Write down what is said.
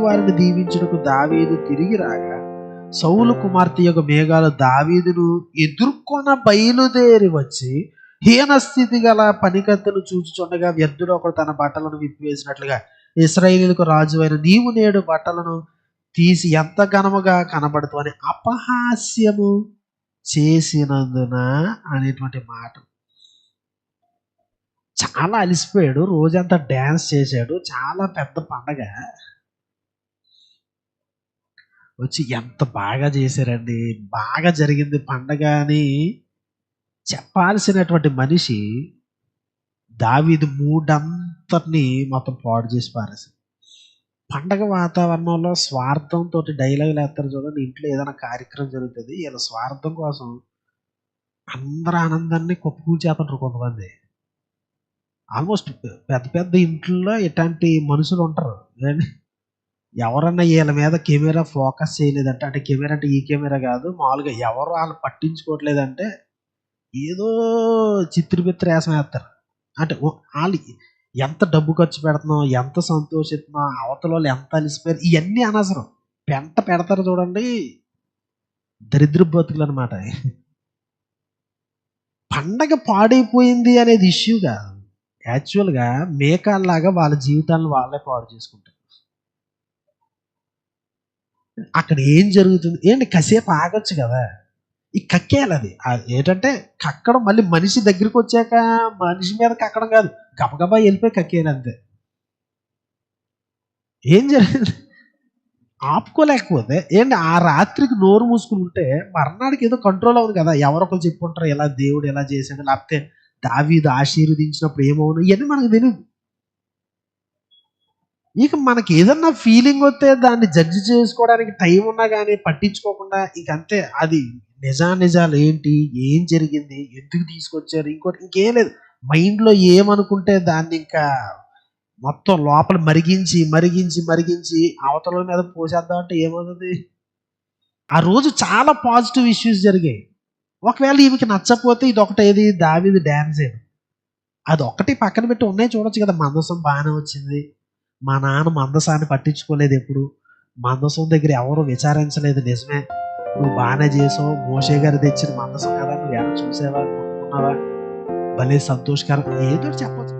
వారిని దీవించుటకు దావీదు తిరిగి రాగా సౌలు కుమార్తె యొక్క మేఘాలు దావీదును ఎదుర్కొన బయలుదేరి వచ్చి హీన స్థితి గల పనికత్తులు చూచుచుండగా వ్యర్థుడు ఒకడు తన బట్టలను విప్పివేసినట్లుగా ఇస్రాయేలీలకు రాజు అయిన నీవు నేడు బట్టలను తీసి ఎంత ఘనముగా కనబడుతూ అని అపహాస్యము చేసినందున అనేటువంటి మాట. చాలా అలిసిపోయాడు రోజంతా డ్యాన్స్ చేశాడు చాలా పెద్ద పండగ. వచ్చి ఎంత బాగా చేశారండి బాగా జరిగింది పండగ అని చెప్పాల్సినటువంటి మనిషి దావీదు మూడంతటిని మొత్తం పాడు చేసి పారేసింది పండగ వాతావరణంలో స్వార్థంతో డైలాగులు వేస్తారు చూడండి ఇంట్లో ఏదైనా కార్యక్రమం జరుగుతుంది ఇలా స్వార్థం కోసం అందరు ఆనందాన్ని కొప్పుకూల్చేస్తుంటారు కొంతమంది. ఆల్మోస్ట్ పెద్ద పెద్ద ఇంట్లో ఇట్లాంటి మనుషులు ఉంటారు. ఎవరన్నా వీళ్ళ మీద కెమెరా ఫోకస్ చేయలేదంటే అంటే కెమెరా అంటే ఈ కెమెరా కాదు మామూలుగా ఎవరు వాళ్ళు పట్టించుకోవట్లేదంటే ఏదో చిత్రపిత్ర వేసం వేస్తారు. అంటే వాళ్ళు ఎంత డబ్బు ఖర్చు పెడుతున్నాం ఎంత సంతోషిస్తున్నాం అవతల వాళ్ళు ఎంత అలిసిపోయారు ఇవన్నీ అనవసరం. పెంట పెడతారు చూడండి దరిద్ర బతుకులు అనమాట పండగ పాడైపోయింది అనేది ఇష్యూ కాదు. యాక్చువల్గా మేకాల్లాగా వాళ్ళ జీవితాలను వాళ్ళే పాడు చేసుకుంటారు. అక్కడ ఏం జరుగుతుంది? ఏంటి? కాసేపు ఆగొచ్చు కదా. ఈ కక్కేయాలి అది ఏంటంటే కక్కడం మళ్ళీ మనిషి దగ్గరికి వచ్చాక మనిషి మీద కక్కడం కాదు. గబగబా వెళ్ళిపోయి కక్కేయాలి అంతే. ఏం జరిగింది? ఆపుకోలేకపోతే ఏంటి? ఆ రాత్రికి నోరు మూసుకుని ఉంటే మర్నాడికి ఏదో కంట్రోల్ అవుతుంది కదా. ఎవరొకరు చెప్పుకుంటారు ఎలా దేవుడు ఎలా చేశాడు లేకపోతే దావీదు ఆశీర్వదించినప్పుడు ఏమవును? ఇవన్నీ మనకు తెలియదు ఇక మనకి ఏదన్నా ఫీలింగ్ వస్తే దాన్ని జడ్జి చేసుకోవడానికి టైం ఉన్నా కానీ పట్టించుకోకుండా ఇంకంతే అంతే. అది నిజా నిజాలు ఏంటి? ఏం జరిగింది? ఎందుకు తీసుకొచ్చారు? ఇంకోటి ఇంకేం లేదు. మైండ్లో ఏమనుకుంటే దాన్ని ఇంకా మొత్తం లోపల మరిగించి మరిగించి మరిగించి అవతల మీద పోసేద్దాం అంటే ఏమవుతుంది? ఆ రోజు చాలా పాజిటివ్ ఇష్యూస్ జరిగాయి. ఒకవేళ ఈమెకి నచ్చకపోతే ఇది ఒకటి ఏది? దావిది డ్యాన్స్ ఏది అది ఒకటి పక్కన పెట్టి ఉన్నాయి చూడొచ్చు కదా. మందసం బాగానే వచ్చింది. మా నాన్న మందసాన్ని పట్టించుకోలేదు ఎప్పుడు. మందసం దగ్గర ఎవరు విచారించలేదు నిజమే. నువ్వు బాగానే చేసావు మోషే గారు తెచ్చిన మందసం కదా నువ్వు ఎలా చూసేవా భలే సంతోషకరం. ఏదో చెప్పచ్చు.